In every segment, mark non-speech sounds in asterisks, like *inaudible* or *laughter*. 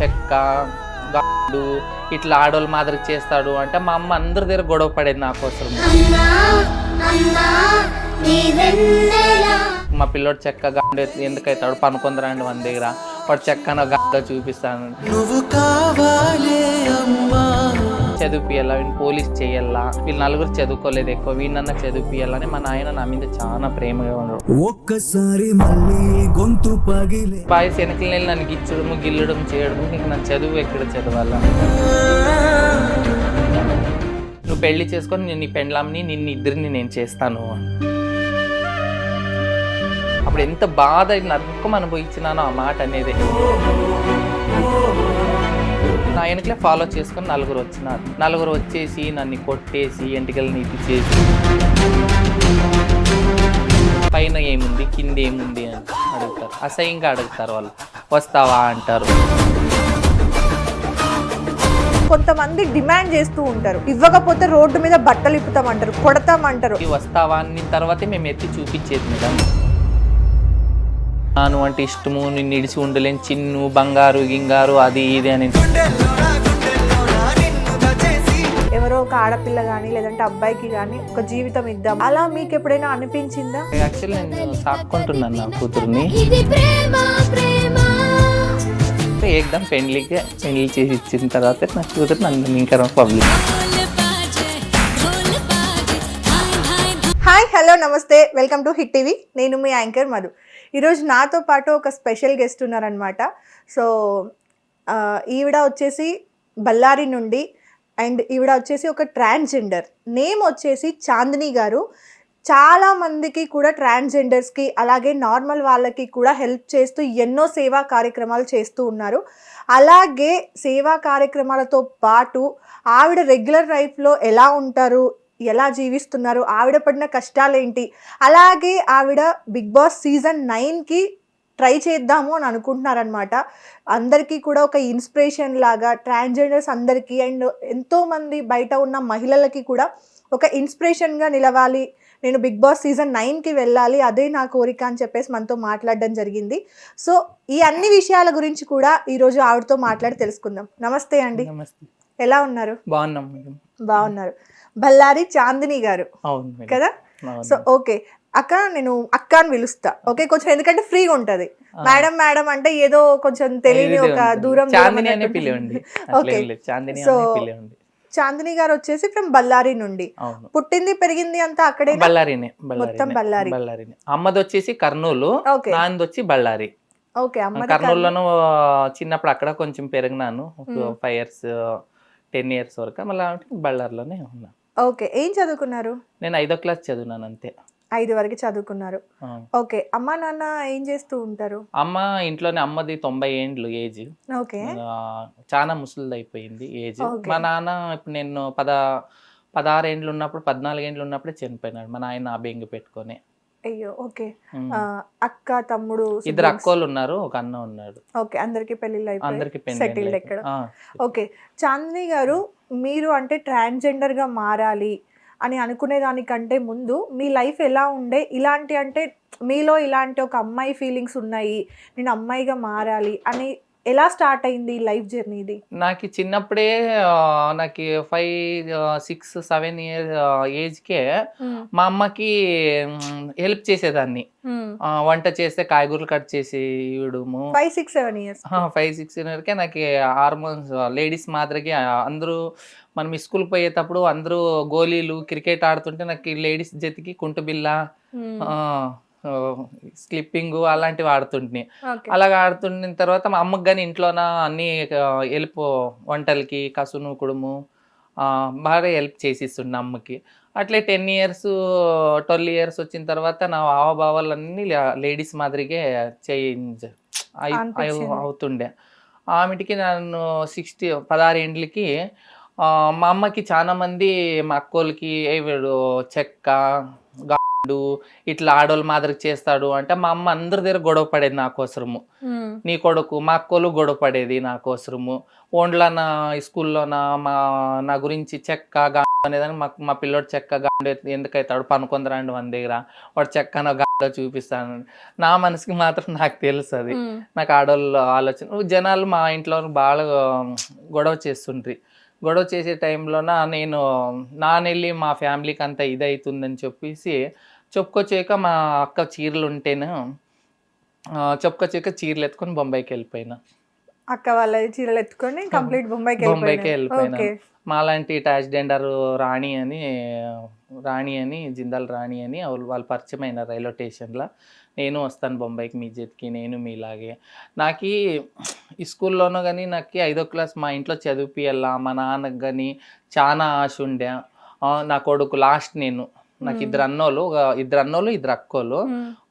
చెక్క గాడు ఇట్లా ఆడోళ్ళ మాదిరి చేస్తాడు అంటే మా అమ్మ అందరి దగ్గర గొడవ పడేది నా కోసం మా పిల్లోడు చెక్క గాడు ఎందుకైతాడు? పనుకుందరండి మన దగ్గర. వాడు చెక్కన గాడ చూపిస్తాను. నువ్వు కావాలే అమ్మా. చదివిపియాలా వీడిని పోలీస్ చేయాలా? వీళ్ళు నలుగురు చదువుకోలేదు ఎక్కువ. వీడినన్నా చదివిపియాలని మా నాయన నా మీద చాలా ప్రేమగా ఉన్నాడు. ఒక్కసారి మళ్ళీ గొంతు పగిలే. బాయ్ వెనకలు వెళ్ళి నన్ను గిచ్చడము గిల్లడం చేయడము నీకు నా చదువు ఎక్కడ చదవాలా? నువ్వు పెళ్ళి చేసుకొని నేను నీ పెండ్లాంని నిన్ను ఇద్దరిని నేను చేస్తాను అప్పుడు ఎంత బాధ నరకం అనుభవించినానో ఆ మాట అనేది. నా వెనకలే ఫాలో చేసుకొని నలుగురు వచ్చినారు. నలుగురు వచ్చేసి నన్ను కొట్టేసి ఎంటికలు నీటి చేసి పైన ఏముంది? కింద ఏముంది అని అడుగుతారు. అసహ్యంగా అడుగుతారు వాళ్ళు. వస్తావా అంటారు. కొంతమంది డిమాండ్ చేస్తూ ఉంటారు. ఇవ్వకపోతే రోడ్డు మీద బట్టలు ఇప్పుతామంటారు కొడతామంటారు. వస్తావా అని తర్వాతే మేము ఎత్తి చూపించేది మేడం. నాను అంటే ఇష్టము నిన్ను ఇడిచి ఉండలేని. చిన్ను బంగారు గింగారు అది ఇది అని. ఎవరో ఒక ఆడపిల్ల కానీ లేదంటే అబ్బాయికి కానీ ఒక జీవితం ఇద్దాం. అలా మీకు ఎప్పుడైనా అనిపించిందా? యాక్చువల్లీ నేను సాక్కుంటున్నాను నా కూతుర్ని. ఇది ప్రేమ ప్రేమ. ఏకదం పెళ్ళికి పెళ్ళి చేసి ఇచ్చిన తర్వాత నా కూతురు నన్ను ఇంకా పబ్లిక్. హాయ్ హలో నమస్తే. Welcome to hit TV. నేను మీ యాంకర్ మధు. ఈరోజు నాతో పాటు ఒక స్పెషల్ గెస్ట్ ఉన్నారనమాట సో ఈవిడ వచ్చేసి బళ్ళారి నుండి అండ్ ఈవిడ వచ్చేసి ఒక ట్రాన్స్జెండర్. నేమ్ వచ్చేసి చాందిని గారు. చాలా మందికి కూడా ట్రాన్స్జెండర్స్కి అలాగే నార్మల్ వాళ్ళకి కూడా హెల్ప్ చేస్తూ ఎన్నో సేవా కార్యక్రమాలు చేస్తూ ఉన్నారు. అలాగే సేవా కార్యక్రమాలతో పాటు ఆవిడ రెగ్యులర్ లైఫ్లో ఎలా ఉంటారు? ఎలా జీవిస్తున్నారు? ఆవిడ పడిన కష్టాలేంటి? అలాగే ఆవిడ బిగ్ బాస్ సీజన్ నైన్కి ట్రై చేద్దాము అని అనుకుంటున్నారనమాట అందరికీ కూడా ఒక ఇన్స్పిరేషన్ లాగా ట్రాన్స్జెండర్స్ అందరికీ అండ్ ఎంతోమంది బయట ఉన్న మహిళలకి కూడా ఒక ఇన్స్పిరేషన్గా నిలవాలి. నేను బిగ్ బాస్ సీజన్ నైన్కి వెళ్ళాలి అదే నా కోరిక అని చెప్పేసి మనతో మాట్లాడడం జరిగింది. సో ఈ అన్ని విషయాల గురించి కూడా ఈరోజు ఆవిడతో మాట్లాడి తెలుసుకుందాం. నమస్తే అండి. ఎలా ఉన్నారు? బాగున్నాం బాగున్నారు. బళ్ళారి చాందిని గారు. అవును కదా. So okay. అక్క నేను అక్క అని పిలుస్తా ఓకే కొంచెం ఎందుకంటే ఫ్రీగా ఉంటది. మేడం మేడం అంటే ఏదో కొంచెం తెలియని ఒక. దూరం *laughs* ఓకే. సో చాందిని గారు వచ్చేసి ఫ్రమ్ బళ్ళారి నుండి. పుట్టింది పెరిగింది అంతా అక్కడే బళ్ళారినే మొత్తం బళ్ళారి. బళ్ళారినే. అమ్మది వచ్చేసి కర్నూలు నాన్నది వచ్చి బళ్ళారి. ఓకే కర్నూలులోను చిన్నప్పుడు అక్కడ కొంచెం పెరిగినాను. ఫైవ్ ఇయర్స్ టెన్ ఇయర్స్ వరకు. మళ్ళీ బళ్ళారిలోనే ఉన్నా. ఓకే ఏం చదువుకున్నారు? నేను ఐదో క్లాస్ చదివినాను అంతే. ఐదు వరకు చదువుకున్నారు. ఓకే అమ్మ నాన్న ఏం చేస్తూ ఉంటారు? అమ్మ ఇంట్లోనే అమ్మది తొంభై ఏండ్లు ఏజ్. ఓకే. చాలా ముసలిది అయిపోయింది ఏజ్. మా నాన్న ఇప్పుడు నేను పద పదహారు ఏండ్లు ఉన్నప్పుడు పద్నాలుగు ఏండ్లు ఉన్నప్పుడే చనిపోయినాడు. మా నాయన ఆ బెంగ పెట్టుకొని. అయ్యో ఓకే. అక్క తమ్ముడు ఇద్దరు. అక్కోళ్ళు ఉన్నారు ఒక అన్న ఉన్నాడు. ఓకే అందరికి పెళ్ళిళ్ళు అందరికి పెళ్ళి సెటిల్డ్ ఎక్కడ? ఓకే. చాందిని గారు మీరు అంటే transgender గా మారాలి అని అనుకునే దానికంటే ముందు మీ లైఫ్ ఎలా ఉండే? ఇలాంటి అంటే మీలో ఇలాంటి ఒక అమ్మాయి ఫీలింగ్స్ ఉన్నాయి. నేను అమ్మాయిగా మారాలి అని ఎలా స్టార్ట్ అయింది లైఫ్ జర్నీ ఇది నాకు చిన్నప్పుడే నాకు ఫైవ్ సిక్స్ సెవెన్ ఇయర్ ఏజ్కే మా అమ్మకి హెల్ప్ చేసేదాన్ని. వంట చేస్తే కాయగూరలు కట్ చేసి ఇవ్వడము five six seven years. Five six ఇయర్కే నాకు హార్మోన్స్ లేడీస్ మాదిరిగా అందరూ మనం స్కూల్ పోయేటప్పుడు అందరూ గోళీలు క్రికెట్ ఆడుతుంటే నాకు లేడీస్ జతికి కుంటు బిల్ల స్లిప్పింగ్ అలాంటివి ఆడుతుంటే ఓకే. అలాగ ఆడుతున్న తర్వాత మా అమ్మకి కానీ ఇంట్లోన అన్ని హెల్ప్ వంటలకి కసును కుడుము ఆ, బాగా హెల్ప్ చేసిస్తుండే అమ్మకి. అట్లే టెన్ ఇయర్స్ ట్వెల్వ్ ఇయర్స్ వచ్చిన తర్వాత నా హావభావాలన్నీ లేడీస్ మాదిరిగా చేంజ్. అవుతుండే. ఆమెటికి నన్ను సిక్స్టీ పదహారు ఏండ్లకి ఆ, మా అమ్మకి చాలా మంది మా అక్కోళ్ళకి వీడు చెక్క ఇట్లా ఆడోళ్ళ మాదిరి చేస్తాడు అంటే మా అమ్మ అందరి దగ్గర గొడవ పడేది నా కోసరము నీ కొడుకు మా అక్కలు గొడవ పడేది నా కోసరము ఓన్లో నా స్కూల్లో నా మా నా గురించి చెక్క గాండు అనేదని మా మా పిల్లోడు చెక్క గాండు ఎందుకైతాడు? పనుకొందరండి మన దగ్గర. వాడు చెక్క నా గాండో చూపిస్తాను. నా మనసుకి మాత్రం నాకు తెలుసు అది. నాకు ఆడవాళ్ళు ఆలోచన. జనాలు మా ఇంట్లో బాగా గొడవ చేస్తుండ్రి. గొడవ చేసే టైంలోన నేను నానెళ్ళి మా ఫ్యామిలీకి అంతా ఇది అవుతుందని చెప్పేసి చెప్పుకోచేక మా అక్క చీరలు ఉంటేనే ఆ, చెప్పుకోచేక చీరలు ఎత్తుకొని బొంబాయికి వెళ్ళిపోయినా. అక్క వాళ్ళ చీరలు ఎత్తుకొని కంప్లీట్ బొంబాయికి బొంబాయికి వెళ్ళిపోయినా. మాలాంటి ట్రాన్స్జెండర్ రాణి అని రాణి అని జిందాల్ రాణి అని వాళ్ళు పరిచయం అయిన రైల్వే స్టేషన్లో నేను వస్తాను బొంబాయికి మీ జెత్కి నేను మీలాగే. నాకు ఈ స్కూల్లోనూ కానీ నాకు ఐదో క్లాస్ మా ఇంట్లో చదివిపియాలా మా నాన్నకు కానీ చాలా ఆశ ఉండే. నా కొడుకు లాస్ట్ నేను. నాకు ఇద్దరు అన్నోళ్ళు ఒక ఇద్దరు అన్నోళ్ళు ఇద్దరు అక్కోళ్ళు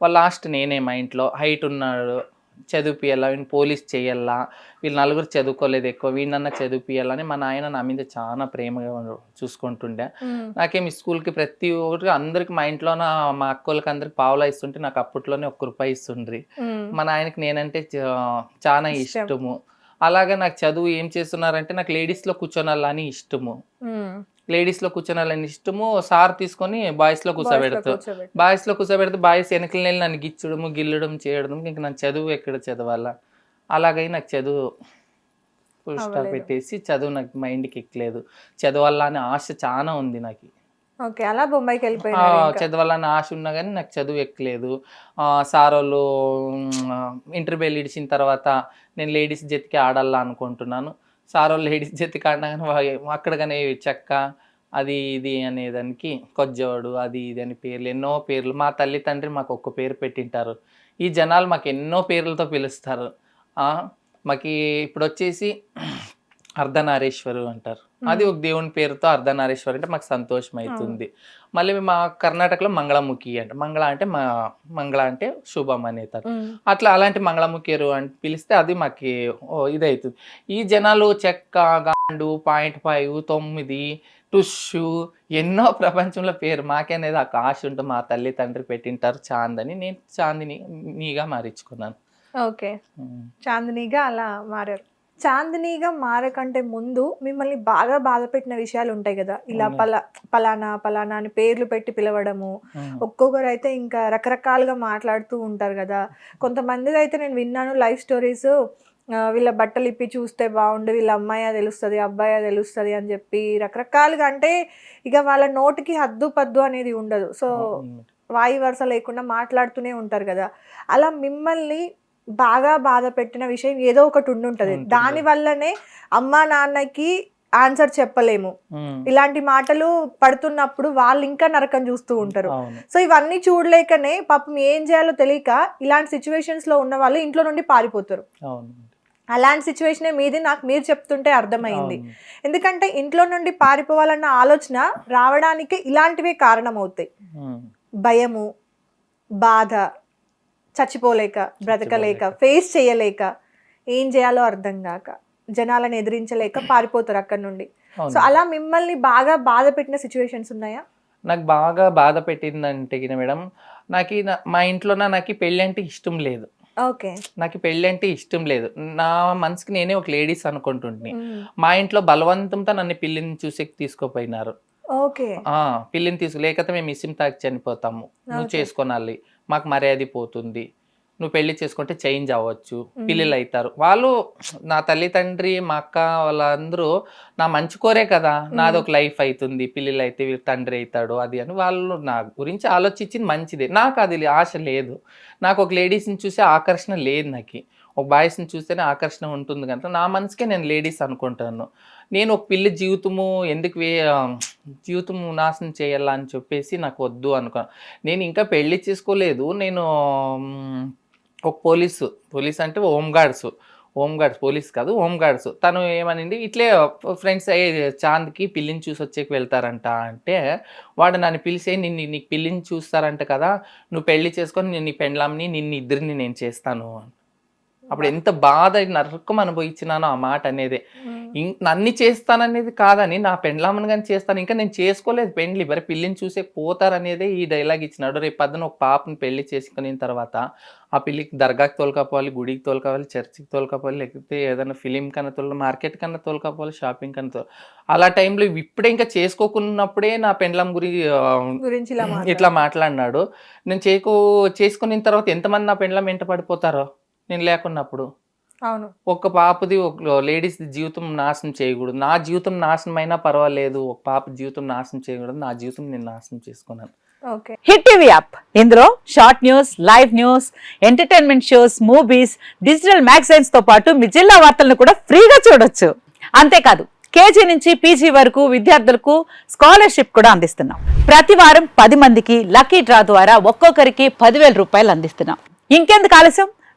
వాళ్ళ లాస్ట్ నేనే మా ఇంట్లో. హైట్ ఉన్నాడు. చదివిపియాలా వీడిని పోలీస్ చేయాలా? వీళ్ళు నలుగురు చదువుకోలేదు ఎక్కువ. వీడినన్నా చదివిపియాలని మా నాయన నా మీద చాలా ప్రేమగా చూసుకుంటుండే. ఉమ్, నాకేం ఈ స్కూల్కి ప్రతి ఒక్కరికి అందరికి మా ఇంట్లోన మా అక్కోళ్ళకి అందరికి పావులా ఇస్తుంటే నాకు అప్పట్లోనే ఒక్క రూపాయి ఇస్తుండ్రి. మా నాయనకి నేనంటే చాలా ఇష్టం. ఇష్టము. అలాగే నాకు చదువు ఏం చేస్తున్నారంటే నాకు లేడీస్లో కూర్చోనాలని ఇష్టము. లేడీస్లో కూర్చోనాలని ఇష్టము సార్ తీసుకొని బాయ్స్లో Boys లో కూర్చోబెట్టి. బాయ్స్లో కూర్చోబెడితే బాయ్స్ వెనకలు వెళ్ళి నన్ను గిచ్చడము గిల్లడం చేయడం ఇంక నా చదువు ఎక్కడ చదవాలా? అలాగై నాకు చదువు ఫుల్ స్టాప్. పెట్టేసి చదువు నాకు మైండ్కి ఎక్కలేదు. చదవాలా అనే ఆశ చాలా ఉంది నాకు. ఓకే అలా బొంబాయికి. చదవాలని ఆశ ఉన్నా కానీ నాకు చదువు ఎక్కలేదు. ఆ, సార్ వాళ్ళు ఇంటర్వ్యూ ఇడిచిన తర్వాత నేను లేడీస్ జతికి ఆడాలా అనుకుంటున్నాను. సారో వాళ్ళు లేడీస్ జతి ఆడినా కానీ అక్కడ కానీ చెక్క అది ఇది అనేదానికి కొజ్జోడు అది ఇది అని పేర్లు ఎన్నో పేర్లు. మా తల్లి తండ్రి మాకు ఒక్క పేరు పెట్టింటారు. ఈ జనాలు మాకు ఎన్నో పేర్లతో పిలుస్తారు. మాకు ఇప్పుడు వచ్చేసి అర్ధనారీశ్వరు అంటారు. అది ఒక దేవుని పేరుతో అర్ధనారీశ్వరు అంటే మాకు సంతోషం అవుతుంది మళ్ళీ మా కర్ణాటకలో మంగళముఖి అంట. మంగళ అంటే మా మంగళ అంటే శుభం అనేతారు. అట్లా అలాంటి మంగళముఖిరు అని పిలిస్తే అది మాకు ఓ, ఇది అవుతుంది ఈ జనాలు చెక్క గాండు పాయింట్ ఫైవ్ తొమ్మిది టుషు ఎన్నో ప్రపంచంలో పేరు మాకనేది ఆ ఆశ ఉంటుంది. మా తల్లి తండ్రి పెట్టింటారు చాందని. నేను చాందిని నీగా మారించుకున్నాను. ఓకే. చాందినీగా అలా మారారు. చాందినీగా మారకంటే ముందు మిమ్మల్ని బాగా బాధ పెట్టిన విషయాలు ఉంటాయి కదా ఇలా. పలా పలానా పలానా అని పేర్లు పెట్టి పిలవడము. ఒక్కొక్కరు అయితే ఇంకా రకరకాలుగా మాట్లాడుతూ ఉంటారు కదా కొంతమంది అయితే నేను విన్నాను లైఫ్ స్టోరీస్ వీళ్ళ బట్టలు ఇప్పి చూస్తే బాగుండు వీళ్ళ అమ్మాయి తెలుస్తుంది అబ్బాయి తెలుస్తుంది అని చెప్పి రకరకాలుగా అంటే ఇక వాళ్ళ నోటికి హద్దు పద్దు అనేది ఉండదు సో. వాయి వరుస లేకుండా మాట్లాడుతూనే ఉంటారు కదా అలా మిమ్మల్ని బాగా బాధ పెట్టిన విషయం ఏదో ఒకటి ఉండుంటది ఉంటుంది. దాని వల్లనే అమ్మా నాన్నకి ఆన్సర్ చెప్పలేము. ఇలాంటి మాటలు పడుతున్నప్పుడు వాళ్ళు ఇంకా నరకం చూస్తూ ఉంటారు సో ఇవన్నీ చూడలేకనే పాపం ఏం చేయాలో తెలియక ఇలాంటి సిచ్యువేషన్స్లో ఉన్న వాళ్ళు ఇంట్లో నుండి పారిపోతారు అలాంటి సిచ్యువేషనే మీది నాకు మీరు చెప్తుంటే అర్థమైంది. ఎందుకంటే ఇంట్లో నుండి పారిపోవాలన్న ఆలోచన రావడానికి ఇలాంటివే కారణం అవుతాయి. భయము బాధ చచ్చిపోలేక బ్రతకలేక. ఫేస్ చేయలేక ఏం చేయాలో అర్థం కాక జనాలను ఎదిరించలేక పారిపోతారు అక్కడ నుండి. సో అలా మిమ్మల్ని బాగా బాధ పెట్టిన సిచ్యువేషన్స్ ఉన్నాయా? నాకు బాగా బాధ పెట్టిందంటే మేడం నాకు మా ఇంట్లోన నాకు పెళ్ళి అంటే ఇష్టం లేదు. ఓకే. నాకు పెళ్ళి అంటే ఇష్టం లేదు. నా మనసుకి నేనే ఒక లేడీస్ అనుకుంటుంటే మా ఇంట్లో బలవంతంతో నన్ను పిల్లిని చూసి తీసుకుపోయినారు. పిల్లిని తీసుకు లేకపోతే మేము ఇసిం తాకి చనిపోతాము. నువ్వు. చేసుకోనాలి మాకు మర్యాద పోతుంది. నువ్వు పెళ్ళి చేసుకుంటే చేంజ్ అవ్వచ్చు పిల్లలు అవుతారు వాళ్ళు నా తల్లి తండ్రి మా అక్క వాళ్ళందరూ నా మంచి కోరే కదా. నాది ఒక లైఫ్ అవుతుంది పిల్లలు అయితే వీళ్ళ తండ్రి అవుతాడు అది అని వాళ్ళు నా గురించి ఆలోచించింది మంచిదే. నాకు అది ఆశ లేదు. నాకు ఒక లేడీస్ని చూసే ఆకర్షణ లేదు నాకు. ఒక బాయ్స్ని చూస్తేనే ఆకర్షణ ఉంటుంది కనుక నా మనసుకే నేను లేడీస్ అనుకుంటాను. నేను ఒక పిల్ల జీవితము ఎందుకు వే జీవితం నాశనం చేయాలా అని చెప్పేసి నాకు వద్దు అనుకో నేను ఇంకా పెళ్ళి చేసుకోలేదు. నేను ఒక పోలీసు పోలీస్ అంటే home guards home guards police కాదు హోమ్ గార్డ్స్ తను ఏమనింది ఇట్లే ఫ్రెండ్స్ అయ్యే చాంద్కి పిల్లిని చూసి వచ్చేకి వెళ్తారంట అంటే వాడు నన్ను పిలిచే నిన్ను నీకు పిల్లిని చూస్తారంట కదా నువ్వు పెళ్ళి చేసుకొని నేను నీ పెండ్లాంని నిన్ను ఇద్దరిని నేను చేస్తాను అప్పుడు ఎంత బాధ నరకం అనుభవించినానో ఆ మాట అనేది. అన్ని చేస్తాననేది కాదని నా పెండ్లామని కానీ చేస్తాను ఇంకా నేను చేసుకోలేదు పెండ్లి మరి పిల్లిని చూసే పోతారనేదే ఈ డైలాగ్ ఇచ్చినాడు. రేపు పద్దన ఒక పాపని పెళ్ళి చేసుకున్న తర్వాత ఆ పిల్లికి దర్గాకి తోలుకపోవాలి గుడికి తోలుకోవాలి చర్చికి తోలుకపోవాలి లేకపోతే ఏదైనా ఫిలిం కన్నా తోలు మార్కెట్ కన్నా తోలుకపోవాలి షాపింగ్ కన్నా తోలు అలా టైంలో ఇప్పుడే ఇంకా చేసుకోకున్నప్పుడే నా పెండ్లం గురి గురించి ఇట్లా మాట్లాడినాడు. నేను చేకో చేసుకున్న తర్వాత ఎంతమంది నా పెండ్లం వెంట పడిపోతారో? నేను లేకున్నప్పుడు అవును. ఒక పాపది ఒక లేడీస్ జీవితం నాశనం చేయకూడదు. నా జీవితం నాశనం అయినా పర్వాలేదు. ఒక పాప జీవితం నాశనం చేయకూడదు. నా జీవితం నేను నాశనం చేసుకున్నాను. ఓకే. Hit TV app. ఇందులో short news live news entertainment shows movies digital మ్యాగజైన్స్తో పాటు మీ జిల్లా వార్తలను కూడా ఫ్రీగా చూడొచ్చు. అంతేకాదు కేజీ నుంచి పీజీ వరకు విద్యార్థులకు స్కాలర్షిప్ కూడా అందిస్తున్నాం. ప్రతి వారం పది మందికి లక్కీ డ్రా ద్వారా ఒక్కొక్కరికి పదివేల రూపాయలు అందిస్తున్నాం. ఇంకెందుకు ఆలస్యం?